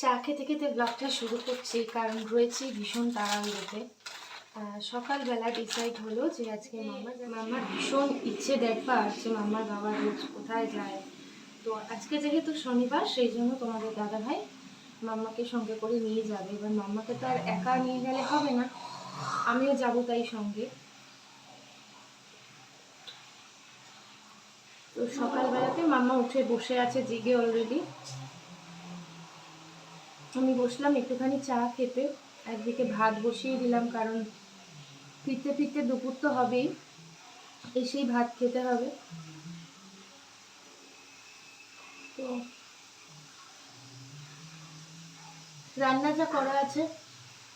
চা খেতে খেতে ব্লগটা শুরু করছি, কারণ রয়েছি ভীষণ তাড়াহুড়োতে। সকালবেলা ডিসাইড হলো যে আজকে মামা মামার ভীষণ ইচ্ছে দেখবার যে মামার বাবা রোজ কোথায় যায়। তো আজকে যেহেতু শনিবার, সেই জন্য তোমাদের দাদা ভাই মাম্মাকে সঙ্গে করে নিয়ে যাবে। এবার মাম্মাকে তো আর একা নিয়ে গেলে হবে না। আমিও যাব তাই সঙ্গে। তো সকালবেলাতে মাম্মা উঠে বসে আছে জিগে অলরেডি আমি বসলাম, একটুখানি চা খেতে। একদিকে ভাত বসিয়ে দিলাম, কারণ ফিরতে ফিরতে দুপুর তো হবেই, এসেই ভাত খেতে হবে। তো রান্না যা করা আছে,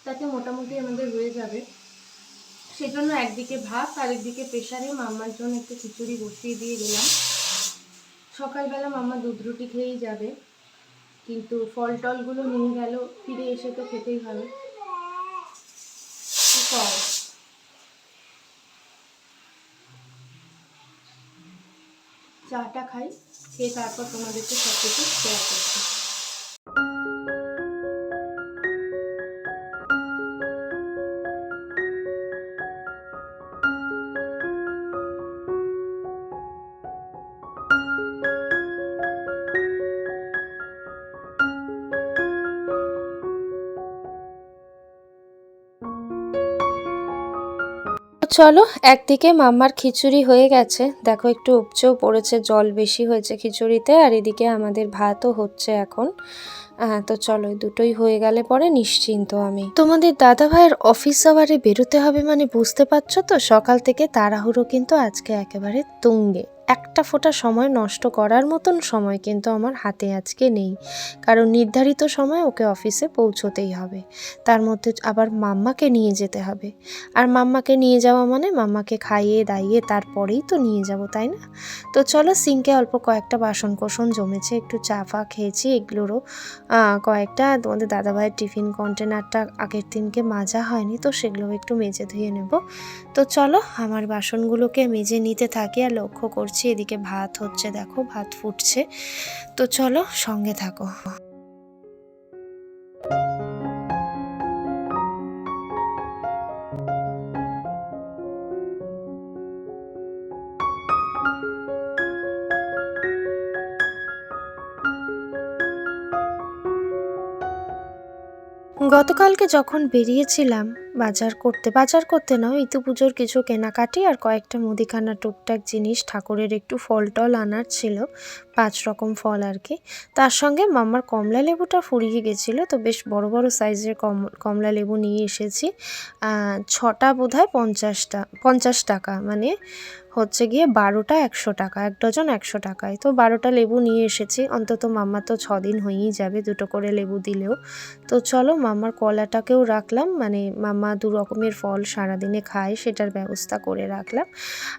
তাতে মোটামুটি আমাদের হয়ে যাবে। সেজন্য একদিকে ভাত আর একদিকে প্রেশারে মাম্মার জন্য একটু খিচুড়ি বসিয়ে দিয়ে দিলাম। সকালবেলা মাম্মা দুধ রুটি খেয়েই যাবে। কিন্তু ফল টলগুলো নিয়ে গেল, ফিরে এসে তো খেতেই হবে? চাটা খাই, খেয়ে তারপর তোমাদেরকে সব কিছু শেয়ার করছি চলো, একদিকে মাম্মার খিচুড়ি হয়ে গেছে। দেখো, একটু উপচেও পড়েছে, জল বেশি হয়েছে খিচুড়িতে, আর এদিকে আমাদের ভাতও হচ্ছে এখন। হ্যাঁ তো চলো দুটোই হয়ে গেলে পরে নিশ্চিন্ত আমি। তোমাদের দাদা ভাইয়ের অফিস আওয়ারে বেরোতে হবে মানে বুঝতে পারছ তো? সকাল থেকে তাড়াহুড়ো কিন্তু আজকে একেবারে তুঙ্গে। একটা ফোঁটা সময় নষ্ট করার মতন সময় কিন্তু আমার হাতে আজকে নেই। কারণ নির্ধারিত সময় ওকে অফিসে পৌঁছতেই হবে। তার মধ্যে আবার মাম্মাকে নিয়ে যেতে হবে। আর মাম্মাকে নিয়ে যাওয়া মানে মাম্মাকে খাইয়ে দাইয়ে তারপরেই তো নিয়ে যাব, তাই না? তো চলো সিঙ্কে অল্প কয়েকটা বাসন কোসন জমেছে, একটু চা ফা খেয়েছি, এগুলোরও কয়েকটা তোমাদের দাদাভাইয়ের টিফিন কন্টেনারটা আগের দিনকে মাজা হয়নি, তো সেগুলো একটু মেজে ধুয়ে নেব। তো চলো আমার বাসনগুলোকে মেজে নিতে থাকি আর লক্ষ্য করছি এদিকে ভাত হচ্ছে দেখো ভাত ফুটছে। তো চলো সঙ্গে থাকো। গতকালকে যখন বেরিয়েছিলাম বাজার করতে বাজার করতে নয় ইতু পুজোর কিছু কেনাকাটি আর কয়েকটা মুদিখানা, টুকটাক জিনিস ঠাকুরের একটু ফল টল আনার ছিল, পাঁচ রকম ফল আর কি। তার সঙ্গে মাম্মার কমলা লেবুটা ফুরিয়ে গেছিল, তো বেশ বড় বড় সাইজের কম, কমলা লেবু নিয়ে এসেছি। ছটা বোধ হয় পঞ্চাশটা, পঞ্চাশ টাকা মানে হচ্ছে গিয়ে বারোটা একশো টাকা, এক ডজন একশো টাকায়। তো বারোটা লেবু নিয়ে এসেছি, অন্তত মাম্মা তো ছদিন হয়েই যাবে, দুটো করে লেবু দিলেও। তো চলো মাম্মার কলাটাকেও রাখলাম মানে মাম্মা দু রকমের ফল সারাদিনে খায়, সেটার ব্যবস্থা করে রাখলাম।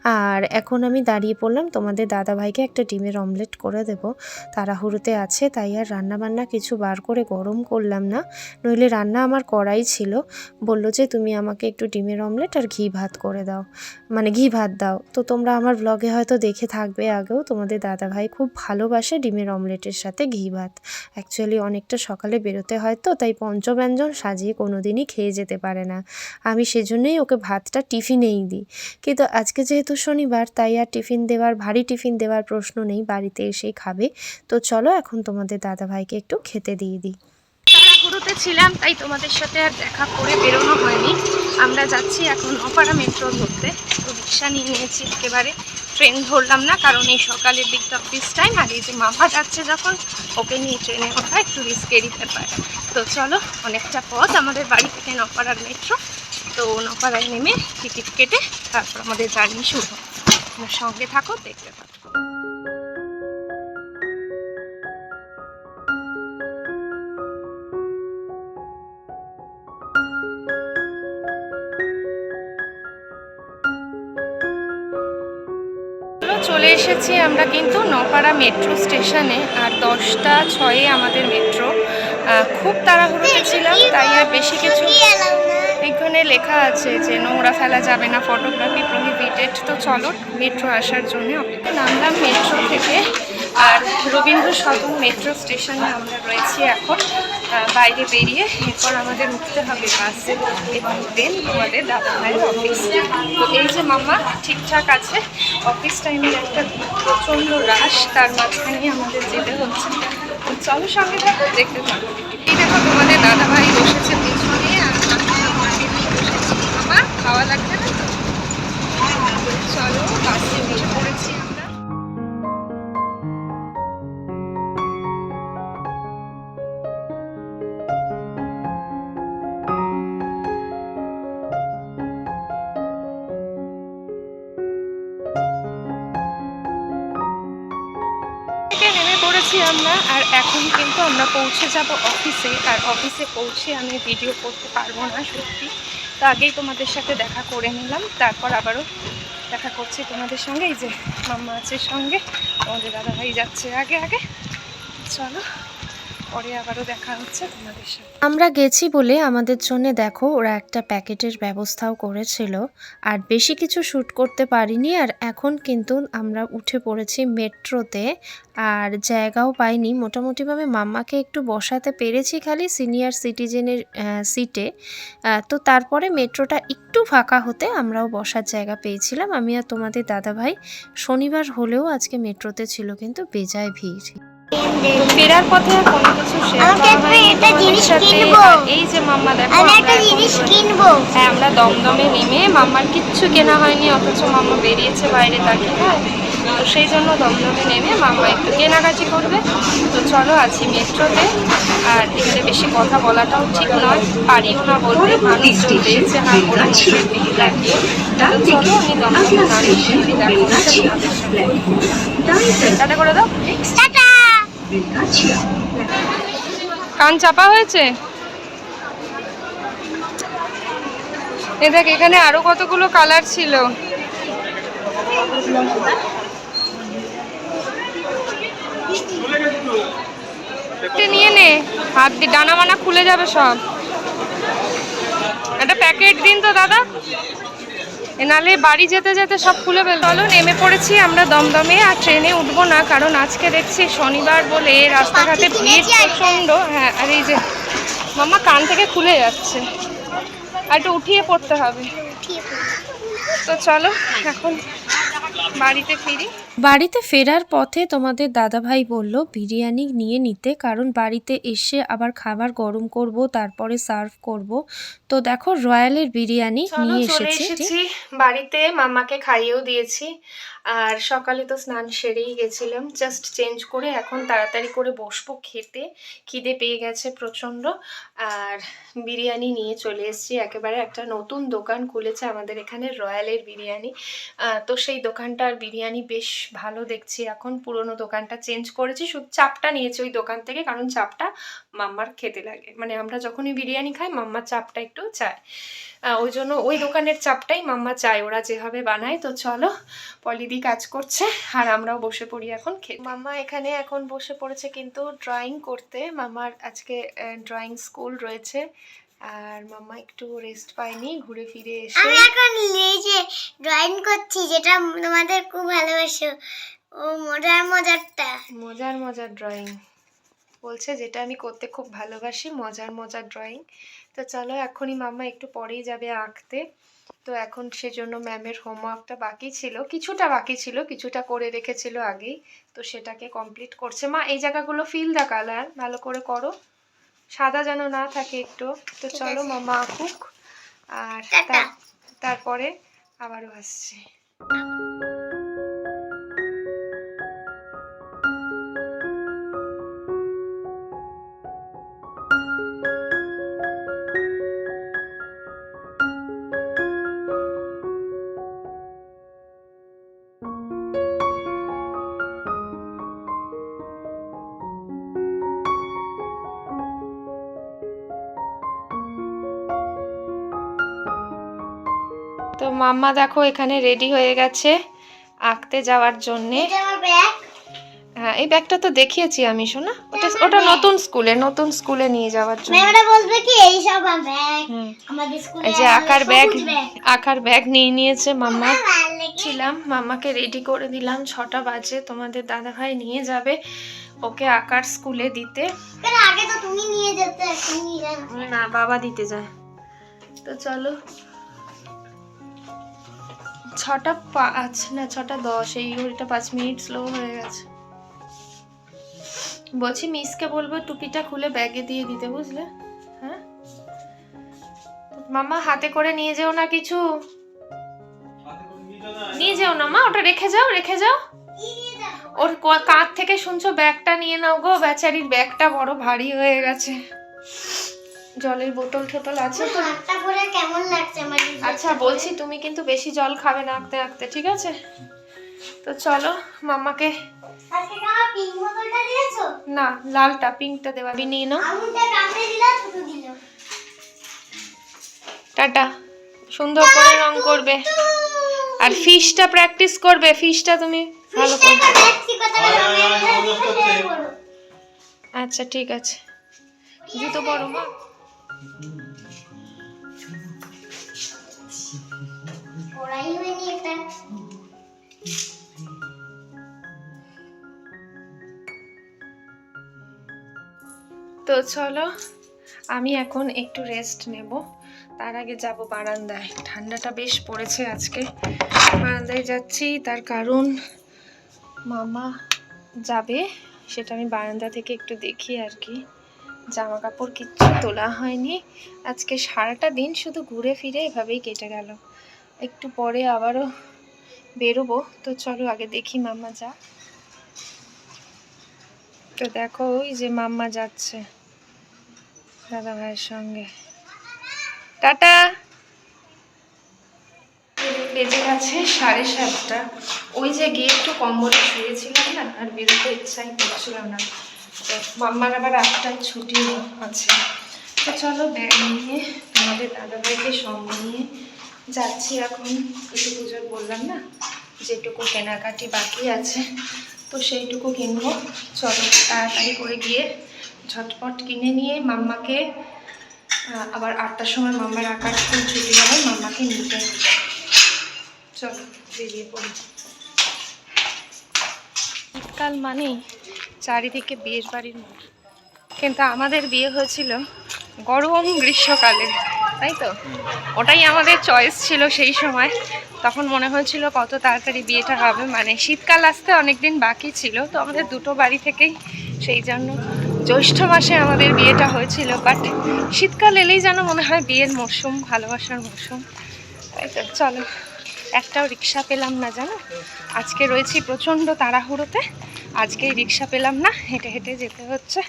আর এখন আমি দাঁড়িয়ে পড়লাম, তোমাদের দাদাভাইকে একটা ডিমের অমলেট করে দেব। তাড়াহুড়োতে আছে, তাই আর রান্না বান্না কিছু বার করে গরম করলাম না। নইলে রান্না আমার করাই ছিল। বলল যে, তুমি আমাকে একটু ডিমের অমলেট আর ঘি ভাত করে দাও। মানে ঘি ভাত দাও। তো তোমরা আমার ব্লগে হয়তো দেখে থাকবে আগেও, তোমাদের দাদাভাই খুব ভালোবাসে ডিমের অমলেটের সাথে ঘি ভাত। অ্যাকচুয়ালি অনেকটা সকালে বেরোতে হয় তো, তাই পঞ্চব্যঞ্জন সাজিয়ে কোনো দিনই খেয়ে যেতে পারে না। আমি সেজন্যই ওকে ভাতটা টিফিনেই দিই। কিন্তু আজকে যেহেতু শনিবার, তাই আর টিফিন দেওয়ার, ভারী টিফিন দেওয়ার প্রশ্ন নেই, বাড়িতে এসেই খাবে। তো চলো এখন তোমাদের দাদাভাইকে একটু খেতে দিয়ে দিই। তাড়াহুড়োতে ছিলাম, তাই তোমাদের সাথে আর দেখা করে বেরোনো হয়নি। আমরা যাচ্ছি এখন অপারা মেট্রো ধরতে তো রিক্সা নিয়ে নিয়েছি, একেবারে ট্রেন ধরলাম না, কারণ এই সকালের দিকটা অফিস টাইম আর এই যে মামা যাচ্ছে যখন, ওকে নিয়ে ট্রেনে ওঠা একটু রিস্কেরই ব্যাপার। তো চলো, অনেকটা পথ আমাদের বাড়ি থেকে নপাড়ার মেট্রো। তো নপাড়ায় নেমে টিকিট কেটে তারপর আমাদের জার্নি শুরু আমার সঙ্গে থাকো, দেখতে থাকো। এসেছি আমরা কিন্তু নপাড়া মেট্রো স্টেশনে আর দশটা ছয়ে আমাদের মেট্রো। খুব তাড়াহুড়োতে ছিলাম, তাই আর বেশি কিছু এখানে লেখা আছে যে নোংরা ফেলা যাবে না ফটোগ্রাফি, প্রহিবিটেড। তো চলো মেট্রো আসার জন্য নামলাম মেট্রো থেকে। আর রবীন্দ্র সদন মেট্রো স্টেশনে আমরা রয়েছি এখন। বাইরে বেরিয়ে এরপর আমাদের উঠতে হবে বাসে এবং দেন আমাদের দাদা ভাইয়ের অফিস তো এই যে মামা ঠিকঠাক আছে? অফিস টাইমের একটা প্রচণ্ড রাশ তার মাঝখানে আমাদের যেতে হচ্ছে। চলো সঙ্গে থাকো, দেখতে থাকো। এই দেখো তোমাদের পৌঁছে যাব অফিসে আর অফিসে পৌঁছে আমি ভিডিও করতে পারব না সত্যি। তো আগেই তোমাদের সাথে দেখা করে নিলাম, তারপর আবারও দেখা করছি তোমাদের সঙ্গে। এই যে মাম্মা আছে সঙ্গে আমাদের দাদাভাই যাচ্ছে আগে আগে। চলো। পরে আবারও দেখা হচ্ছে তোমাদের সাথে। আমরা গেছি বলে আমাদের জন্য দেখো ওরা একটা প্যাকেটের ব্যবস্থাও করেছিল, আর বেশি কিছু শ্যুট করতে পারিনি, আর এখন কিন্তু আমরা উঠে পড়েছি মেট্রোতে, আর জায়গাও পাইনি। মোটামুটিভাবে মাম্মাকে একটু বসাতে পেরেছি খালি সিনিয়র সিটিজেনের সিটে। তো তারপরে মেট্রোটা একটু ফাঁকা হতে আমরাও বসার জায়গা পেয়েছিলাম। আমি আর তোমাদের দাদাভাই শনিবার হলেও আজকে মেট্রোতে ছিল, কিন্তু বেজায় ভিড়। ফেরার পথে আর কোনো কিছু শেয়ার করা হয়নি। এই যে মাম্মা দেখো আমরা একটা জিনিস কিনবো। হ্যাঁ আমরা দমদমে নেমে মাম্মার কিচ্ছু কেনা হয়নি অথচ মাম্মা বেরিয়েছে বাইরে তাকিয়ে হ্যাঁ তো সেই জন্য দমদমে নেমে মাম্মা একটু কেনাকাটি করবে। তো চলো আছি মেট্রোতে। আর এখানে বেশি কথা বলাটাও ঠিক নয় পারিও না বলতে। মানুষজন রয়েছে হাঁ করে মুখের দিকে তাকিয়ে চলো আমি দমদমে দাঁড়িয়ে দেখো টাটা করে দাও। টাটা। কান চাপা হয়েছে? এ দেখ, এখানে আরও কতগুলো কালার ছিল। নিয়ে নে। হাত দিয়ে, ডানা মানা খুলে যাবে সব। একটা প্যাকেট দিন তো, দাদা। নালে বাড়ি যেতে যেতে সব খুলে ফেল চলো নেমে পড়েছি আমরা দমদমে আর ট্রেনে উঠবো না কারণ আজকে দেখছি শনিবার বলে রাস্তাঘাটে ভিড় প্রচণ্ড। হ্যাঁ আর এই যে মামা কান থেকে খুলে যাচ্ছে। আর একটু উঠিয়ে পড়তে হবে। তো চলো এখন বাড়িতে ফিরি? বাড়িতে ফেরার পথে তোমাদের দাদা ভাই বলল বিরিয়ানি নিয়ে নিতে কারণ বাড়িতে এসে আবার খাবার গরম করব তারপরে সার্ভ করব। তো দেখো রয়্যালের বিরিয়ানি নিয়ে এসেছি এসেছি বাড়িতে মামাকে খাইয়েও দিয়েছি। আর সকালে তো স্নান সেরেই গেছিলাম। জাস্ট চেঞ্জ করে এখন তাড়াতাড়ি করে বসবো খেতে। খিদে পেয়ে গেছে প্রচণ্ড। আর বিরিয়ানি নিয়ে চলে এসেছি। একেবারে একটা নতুন দোকান খুলেছে আমাদের এখানে, রয়্যালের বিরিয়ানি। তো সেই দোকানটার বিরিয়ানি বেশ ভালো দেখছি এখন। পুরনো দোকানটা চেঞ্জ করেছি। শুধু চাপটা নিয়েছি ওই দোকান থেকে, কারণ চাপটা মাম্মার খেতে লাগে। মানে আমরা যখনই বিরিয়ানি খাই মাম্মার চাপটা একটু চায়। ওই জন্য ওই দোকানের চাপটাই মাম্মা চায় ওরা যেভাবে বানায়। তো চলো পলিদি কাজ করছে আর আমরাও বসে পড়ি এখন খেতে। মাম্মা এখানে এখন বসে পড়েছে কিন্তু ড্রয়িং করতে। মামার আজকে ড্রয়িং স্কুল রয়েছে আর মাম্মা একটু রেস্ট পায়নি ঘুরে ফিরে এসে। আমি এখন যে ড্রয়িং করছি যেটা তোমাদের খুব ভালোবাসো। ও মজার মজারটা। মজার মজার ড্রয়িং বলছে যেটা আমি করতে খুব ভালোবাসি মজার মজার ড্রয়িং তো চলো এখনই মাম্মা একটু পরেই যাবে আঁকতে। তো এখন সেজন্য ম্যামের হোমওয়ার্কটা বাকি ছিল। কিছুটা বাকি ছিল কিছুটা করে রেখেছিল আগেই। তো সেটাকে কমপ্লিট করছে। মা এই জায়গাগুলো ফিল দা কালার ভালো করে করো। সাদা যেন না থাকে একটু। তো চলো মামা আঁকুক। আর তারপরে আবারও আসছি। মাম্মা দেখো এখানে রেডি হয়ে গেছে আঁকতে যাওয়ার জন্যে। হ্যাঁ এই ব্যাগটা তো দেখিয়েছি আমি শোনা ওটা ওটা নতুন স্কুলে নতুন স্কুলে নিয়ে যাওয়ার জন্য। ম্যামরা বলবে কি এই সব ব্যাগ। আমাদের স্কুলে এই যে আকার ব্যাগ আকার ব্যাগ নিয়ে নিয়েছে মাম্মা। লেগে- ছিলাম মাম্মাকে রেডি করে দিলাম। ছটা বাজে তোমাদের দাদা ভাই নিয়ে যাবে ওকে আকার স্কুলে দিতে। আগে তো তুমি নিয়ে যেতে। না বাবা দিতে যায়। তো চলো। ছটা পাঁচ, না ছটা দশ, এই ঘড়িটা পাঁচ মিনিট স্লো হয়ে গেছে। বলছি, মিসকে বলব, টুপিটা খুলে ব্যাগে দিয়ে দিতে, বুঝলে? হ্যাঁ? মামা হাতে করে নিয়ে যেও না কিছু। নিয়ে যেও না, মা, ওটা রেখে যাও রেখে যাও? ওর কাঁধ থেকে শুনছো, ব্যাগটা নিয়ে নাও গো, বেচারির ব্যাগটা বড় ভারী হয়ে গেছে। জলের বোতল টোতল আছে তো হাতটা কেমন লাগছে আমার আচ্ছা বলছি তুমি কিন্তু বেশি জল খাবে না আঁকতে আঁকতে ঠিক আছে তো চলো মামাকে আজকে কি পিঙ্ক বোতলটা দিয়েছ না লালটা পিঙ্কটা দেওয়া নিয়ে দিল টাটা সুন্দর করে রং করবে আর ফিশটা প্র্যাকটিস করবে ফিশটা তুমি ভালো করে দেখছি কথা বলো আচ্ছা ঠিক আছে জুতো পরো মা তো চলো, আমি এখন একটু রেস্ট নেব। তার আগে যাব বারান্দায়। ঠান্ডাটা বেশ পড়েছে আজকে। বারান্দায় যাচ্ছি, তার কারণ মামা যাবে, সেটা আমি বারান্দা থেকে একটু দেখি আর কি। জামা কাপড় কিচ্ছু তোলা হয়নি। আজকে সারাটা দিন শুধু ঘুরে ফিরে এভাবেই কেটে গেল। একটু পরে আবারও বেরোবো। তো চলো আগে দেখি মাম্মা যা। তো দেখো, ওই যে মাম্মা যাচ্ছে দাদা ভাইয়ের সঙ্গে। টাটা! বেজে গেছে সাড়ে সাতটা। ওই যে গিয়ে একটু কম্বলে শুয়েছিলাম না, আর বেরোতে ইচ্ছাই করছিলাম না। তো মাম্মার আবার আটটায় ছুটি আছে। তো চলো ব্যাগ নিয়ে আমাদের দাদা ভাইকে সঙ্গে নিয়ে যাচ্ছি এখন। একটু পুজোর বললাম না, যেটুকু কেনাকাটি বাকি আছে, তো সেইটুকু কিনবো। চলো তাড়াতাড়ি করে গিয়ে ঝটপট কিনে নিয়ে মাম্মাকে আবার আটটার সময় মাম্মার আঁকার স্কুল ছুটি হবে মাম্মাকে নিতে। চলো বেরিয়ে পড়ি। শীতকাল মানেই চারিদিকে বিয়ের বাড়ির মতো। কিন্তু আমাদের বিয়ে হয়েছিল গরম গ্রীষ্মকালে, তাই তো? ওটাই আমাদের চয়েস ছিল সেই সময়। তখন মনে হয়েছিল কত তাড়াতাড়ি বিয়েটা হবে। মানে শীতকাল আসতে অনেক দিন বাকি ছিল, তো আমাদের দুটো বাড়ি থেকেই সেই জন্য জ্যৈষ্ঠ মাসে আমাদের বিয়েটা হয়েছিল। বাট শীতকাল এলেই যেন মনে হয় বিয়ের মরশুম, ভালোবাসার মরশুম, তাই তো? চলো, একটাও রিক্সা পেলাম না জানো? আজকে রয়েছি প্রচণ্ড তাড়াহুড়োতে। আজকেই রিক্সা পেলাম না, হেঁটে হেঁটে যেতে হচ্ছে।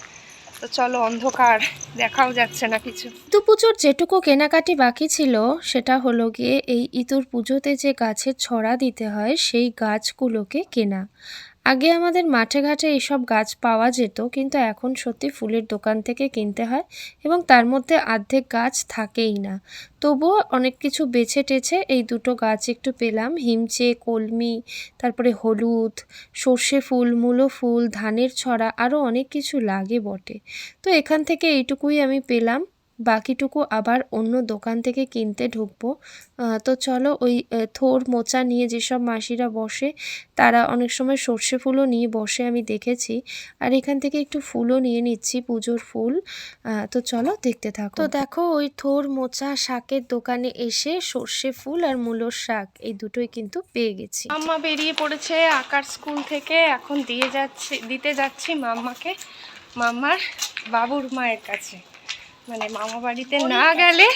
তো চলো অন্ধকার, দেখাও যাচ্ছে না কিছু। ইতু পুজোর যেটুকু কেনাকাটি বাকি ছিল, সেটা হলো গিয়ে এই ইতুর পুজোতে যে গাছের ছড়া দিতে হয়, সেই গাছগুলোকে কেনা। আগে আমাদের মাঠে ঘাটে এইসব গাছ পাওয়া যেত, কিন্তু এখন সত্যি ফুলের দোকান থেকে কিনতে হয় এবং তার মধ্যে অর্ধেক গাছ থাকেই না। তবুও অনেক কিছু বেছে টেছে এই দুটো গাছ একটু পেলাম। হিমচে, কলমি, তারপরে হলুদ, সর্ষে ফুল, মূলো ফুল, ধানের ছড়া আরও অনেক কিছু লাগে বটে। তো এখান থেকে এইটুকুই আমি পেলাম। বাকিটুকু আবার অন্য দোকান থেকে কিনতে ঢুকবো। তো চলো ওই থোর মোচা নিয়ে যেসব মাসিরা বসে তারা অনেক সময় সর্ষে ফুলও নিয়ে বসে আমি দেখেছি। আর এখান থেকে একটু ফুলও নিয়ে নিচ্ছি পুজোর ফুল। তো চলো দেখতে থাকো। তো দেখো ওই থোর মোচা শাকের দোকানে এসে সর্ষে ফুল আর মূলোর শাক এই দুটোই কিন্তু পেয়ে গেছি। মাম্মা বেরিয়ে পড়েছে আঁকার স্কুল থেকে এখন দিয়ে যাচ্ছি দিতে যাচ্ছি মাম্মাকে মাম্মার বাবুর মায়ের কাছে। মানে মামা বাড়িতে না গেলে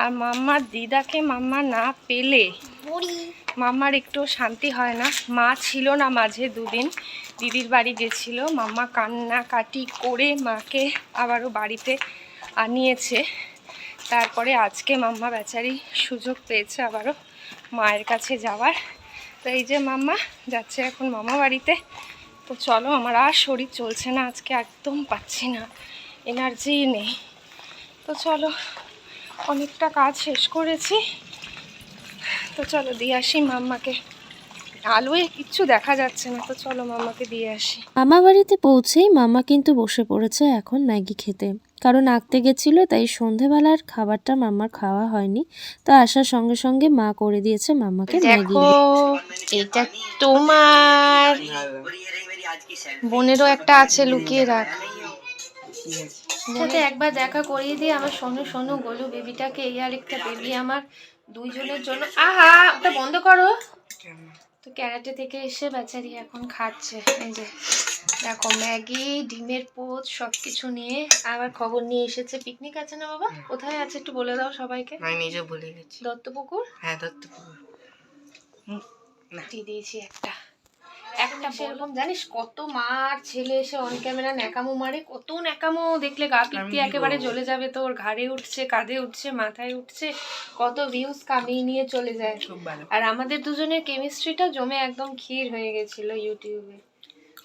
আর মাম্মার দিদাকে মাম্মা না পেলে মাম্মার একটু শান্তি হয় না। মা ছিল না মাঝে দুদিন। দিদির বাড়ি গেছিল। মাম্মা কান্নাকাটি করে মাকে আবারও বাড়িতে আনিয়েছে। তারপরে আজকে মাম্মা বেচারি সুযোগ পেয়েছে আবারও মায়ের কাছে যাওয়ার। তো এই যে মাম্মা যাচ্ছে এখন মামা বাড়িতে। তো চলো আমার আর শরীর চলছে না। আজকে একদম পাচ্ছি না। এনার্জি নেই। তো চলো অনেকটা কাজ শেষ করেছি। তো চলো দিয়ে আসি মাম্মাকে। আলোয় কিচ্ছু দেখা যাচ্ছে না তো চলো মামাকে দিয়ে আসি। মামা বাড়িতে পৌঁছেই মামা কিন্তু বসে পড়েছে এখন ম্যাগি খেতে। কারণ আঁকতে গেছিল তাই সন্ধেবেলার খাবারটা মামার খাওয়া হয়নি। তো আসার সঙ্গে সঙ্গে মা করে দিয়েছে মামাকে ম্যাগি। এটা তোমার। বোনেরও একটা আছে লুকিয়ে রাখ। সাথে একবার দেখা করিয়ে দিয়ে আমার সোনু সোনু গোলু বেবিটাকে এই আর একটা বেবি আমার দুইজনের জন্য। আহা ওটা বন্ধ করো। তো ক্যারাটে থেকে এসে বেচারি এখন খাচ্ছে। এই যে দেখো ম্যাগি ডিমের পোচ সব কিছু নিয়ে আবার খবর নিয়ে এসেছে। পিকনিক আছে না বাবা? কোথায় আছে একটু বলে দাও সবাইকে। আমি নিজে ভুলে গেছি। দত্তপুকুর? হ্যাঁ দত্তপুকুর। দিয়ে দিয়েছি একটা। একটা সেরকম জানিস কত মার ছেলে এসে অন ক্যামেরা ন্যাকামো মারে কত ন্যাকামো দেখলে গা পিত্তি একেবারে? জ্বলে যাবে তোর ঘাড়ে উঠছে কাঁধে উঠছে মাথায় উঠছে কত ভিউজ কামিয়ে নিয়ে চলে যায়। আর আমাদের দুজনের কেমিস্ট্রিটা জমে একদম ক্ষীর হয়ে গেছিল ইউটিউবে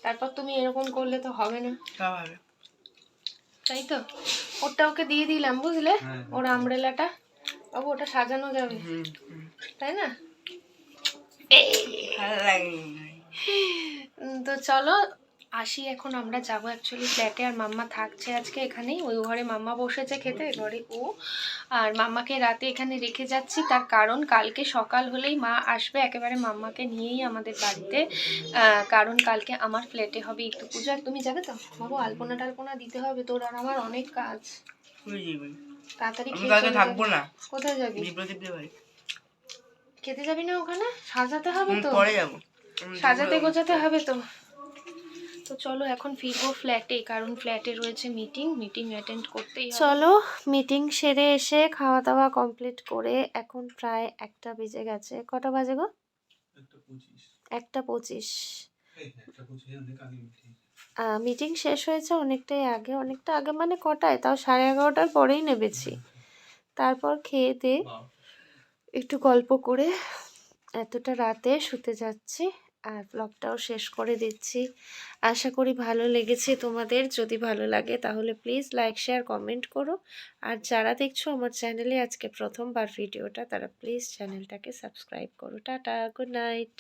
তারপর তুমি এরকম করলে তো হবে না। তাই তো? ওটা ওকে দিয়ে দিলাম বুঝলে? ওর আমরেলাটা বাবু ওটা সাজানো যাবে। তাই না? ভালো লাগে উম, তো চলো আসি এখন আমরা যাব অ্যাকচুয়ালি ফ্ল্যাটে আর মাম্মা থাকছে আজকে এখানেই। ওই ঘরে মাম্মা বসেছে খেতে ঘরে ও। আর মাম্মাকে রাতে এখানে রেখে যাচ্ছি তার কারণ কালকে সকাল হলেই মা আসবে একেবারে মাম্মাকে নিয়েই আমাদের বাড়িতে। কারণ কালকে আমার ফ্ল্যাটে হবে একটু পুজো। আর তুমি যাবে তো? বাবু আলপনা টালপনা দিতে হবে তোর আর আমার অনেক কাজ। তাড়াতাড়ি থাকব না। কোথায় যাবি? খেতে যাবি না ওখানে? সাজাতে হবে তো। পরে যাব। সাজাতে গোছাতে হবে তো। তো চলো এখন ফিরবো ফ্ল্যাটে কারণ ফ্ল্যাটে রয়েছে মিটিং মিটিং অ্যাটেন্ড করতেই চলো মিটিং সেরে এসে খাওয়া দাওয়া কমপ্লিট করে এখন প্রায় একটা বেজে গেছে। কটা বাজে গো? একটা পঁচিশ। মিটিং শেষ হয়েছে অনেকটাই আগে অনেকটা আগে মানে কটায়? তাও সাড়ে এগারোটার পরেই নেবেছি তারপর খেয়ে দিয়ে একটু গল্প করে এতটা রাতে শুতে যাচ্ছি। আর ব্লগটাও শেষ করে দিচ্ছি। আশা করি ভালো লেগেছে তোমাদের। যদি ভালো লাগে তাহলে প্লিজ লাইক শেয়ার কমেন্ট করো। আর যারা দেখছ আমার চ্যানেলে আজকে প্রথমবার ভিডিওটা, তারা প্লিজ চ্যানেলটাকে সাবস্ক্রাইব করো। Tata good night